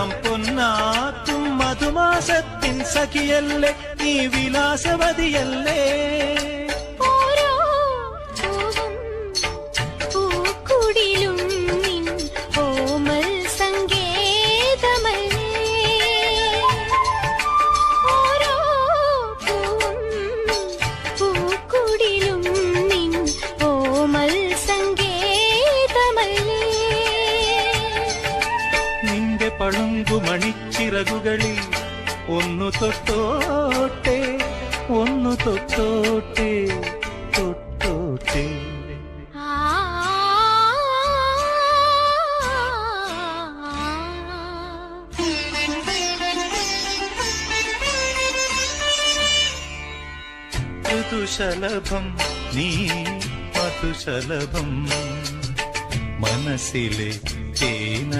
ഞാൻ പൊന്നാത്തും മധുമാസത്തിൻ സഖിയല്ലേ നീ വിലാസവതിയല്ലേ? ಆಳುಂಗು ಮಣಿಚ್ಚಿರಗುಗಳಿ one ತೊಟ್ಟೋಟೆ one ತೊಟ್ಟೋಟೆ ತೊಟ್ಟೋಟೆ ఋతుశలభం నీ మధుశలభం మనసిలే తేన